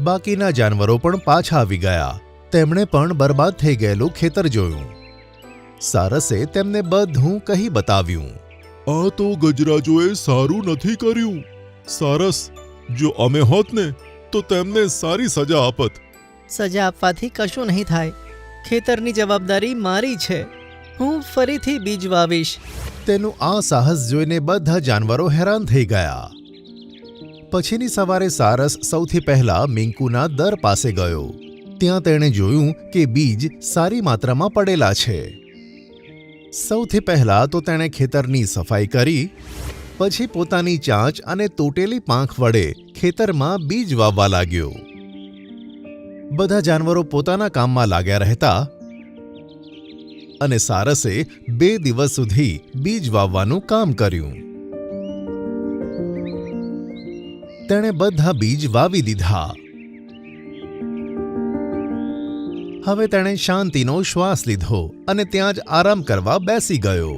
બાકીના જાનવરો પણ પાછા આવી ગયા. તેમણે પણ બરબાદ થઈ ગયેલું ખેતર જોયું. સારસે તેમને બધું કહી બતાવ્યું. આ તો ગજરાજોએ સારું નથી કર્યું. સારસ જો અમે હોત ને તો તેમને સારી સજા આપત. સજા આપવાથી કશું નહીં થાય. ખેતરની જવાબદારી મારી છે. હું ફરીથી બીજ વાવીશ. તેનું આ સાહસ જોઈને બધા જાનવરો હેરાન થઈ ગયા. પછીની સવારે સારસ સૌથી પહેલા મિંકુના દર પાસે ગયો. ત્યાં તેણે જોયું કે બીજ સારી માત્રામાં પડેલા છે. સૌથી પહેલા તો તેણે ખેતરની સફાઈ કરી, પછી પોતાની ચાંચ અને તૂટેલી પાંખ વડે ખેતરમાં બીજ વાવવા લાગ્યો. બધા જાનવરો પોતાના કામમાં લાગ્યા રહેતા અને સારસે બે દિવસ સુધી બીજ વાવવાનું કામ કર્યું. તેણે બધા બીજ વાવી દીધા. હવે તેણે શાંતિનો શ્વાસ લીધો અને ત્યાં જ આરામ કરવા બેસી ગયો.